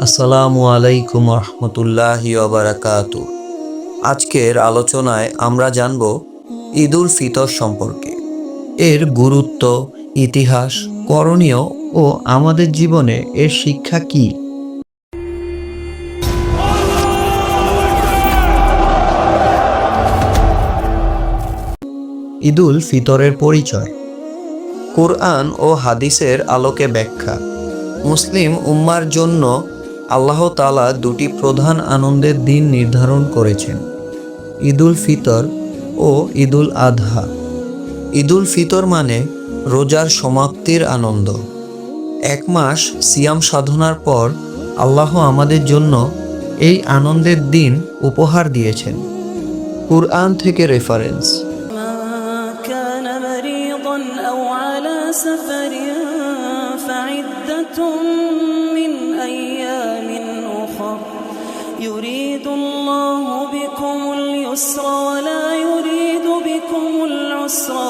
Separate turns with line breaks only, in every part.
আসসালামু আলাইকুম রহমতুল্লাহি ওবারাকাত আজকের আলোচনায় আমরা জানব ঈদুল ফিতর সম্পর্কে। এর গুরুত্ব ইতিহাস, করণীয় ও আমাদের জীবনে এর শিক্ষা কি? ঈদুল ফিতরের পরিচয়। কোরআন ও হাদিসের আলোকে ব্যাখ্যা। মুসলিম উম্মার জন্য আল্লাহ তালা দুটি প্রধান আনন্দের দিন নির্ধারণ করেছেন। ঈদুল ফিতর ও ঈদুল আধহা। ঈদুল ফিতর মানে রোজার সমাপ্তির আনন্দ এক মাস সিয়াম সাধনার পর আল্লাহ আমাদের জন্য এই আনন্দের দিন উপহার দিয়েছেন কুরআন থেকে রেফারেন্স
من كان مريضا أو على سفر فعدة من أيام أخر يريد الله بكم اليسر ولا يريد بكم العسر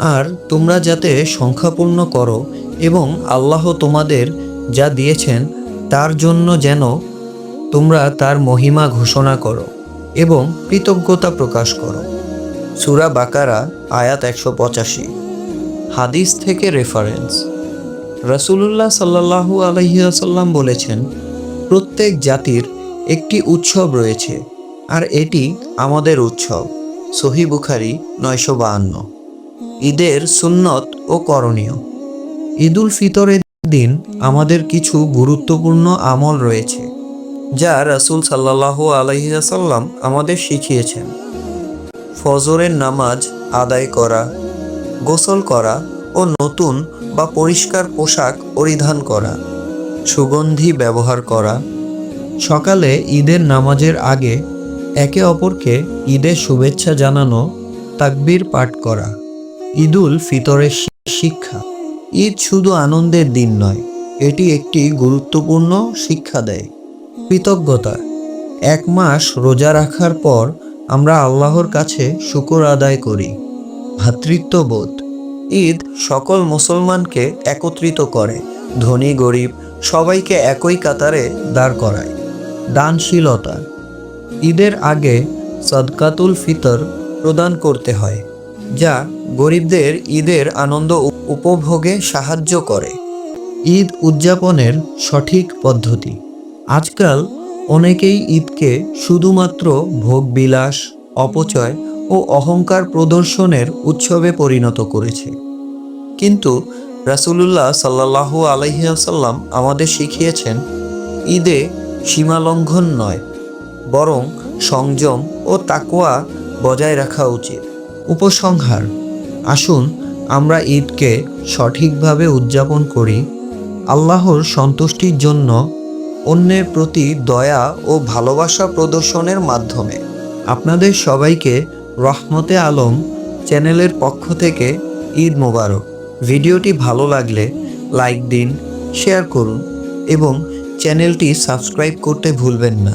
আর তোমরা যাতে সংখ্যাপূর্ণ করো এবং আল্লাহ তোমাদের যা দিয়েছেন, তার জন্য যেন তোমরা তার মহিমা ঘোষণা করো এবং কৃতজ্ঞতা প্রকাশ করো। সুরা বাকারা, আয়াত একশো পঁচাশি। হাদিস থেকে রেফারেন্স রাসূলুল্লাহ সাল্লাহু আলহিহাসাল্লাম বলেছেন, প্রত্যেক জাতির একটি উৎসব রয়েছে। আর এটি আমাদের উৎসব। সহি বুখারি নয়শো বাহান্ন। ঈদের সুন্নত ও করণীয়। ঈদুল ফিতরের দিন আমাদের কিছু গুরুত্বপূর্ণ আমল রয়েছে, যা রাসূল সাল্লাহ আলহিসাল্লাম আমাদের শিখিয়েছেন। ফজরের নামাজ আদায় করা, গোসল করা ও নতুন বা পরিষ্কার পোশাক পরিধান করা, সুগন্ধি ব্যবহার করা। সকালে ঈদের নামাজের আগে একে অপরকে ঈদের শুভেচ্ছা জানানো, তাকবীর পাঠ করা। ঈদুল ফিতরের শিক্ষা। ঈদ শুধু আনন্দের দিন নয়, এটি একটি গুরুত্বপূর্ণ শিক্ষা দেয়। কৃতজ্ঞতা। এক মাস রোজা রাখার পর আমরা আল্লাহর কাছে শুকর আদায় করি। ভ্রাতৃত্ববোধ ঈদ সকল মুসলমানকে একত্রিত করে। ধনী, গরিব সবাইকে একই কাতারে দাঁড় করায়। দানশীলতা। ঈদের আগে সদকাতুল ফিতর প্রদান করতে হয়, যা গরিবদের ঈদের আনন্দ উপভোগে সাহায্য করে। ঈদ উদযাপনের সঠিক পদ্ধতি। আজকাল অনেকেই ঈদকে শুধুমাত্র ভোগবিলাস, অপচয় ও অহংকার প্রদর্শনের উৎসবে পরিণত করেছে। কিন্তু রাসূলুল্লাহ সাল্লাহু আলহিহাসাল্লাম আমাদের শিখিয়েছেন, ঈদে সীমালঙ্ঘন নয় বরং সংযম ও তাকোয়া বজায় রাখা উচিত। উপসংহার, আসুন আমরা ঈদকে সঠিকভাবে উদযাপন করি, আল্লাহর সন্তুষ্টির জন্য অন্যের প্রতি দয়া ও ভালোবাসা প্রদর্শনের মাধ্যমে। আপনাদের সবাইকে রহমতে আলম চ্যানেলের পক্ষ থেকে ঈদ মোবারক। ভিডিওটি ভালো লাগলে লাইক দিন, শেয়ার করুন এবং চ্যানেলটি সাবস্ক্রাইব করতে ভুলবেন না।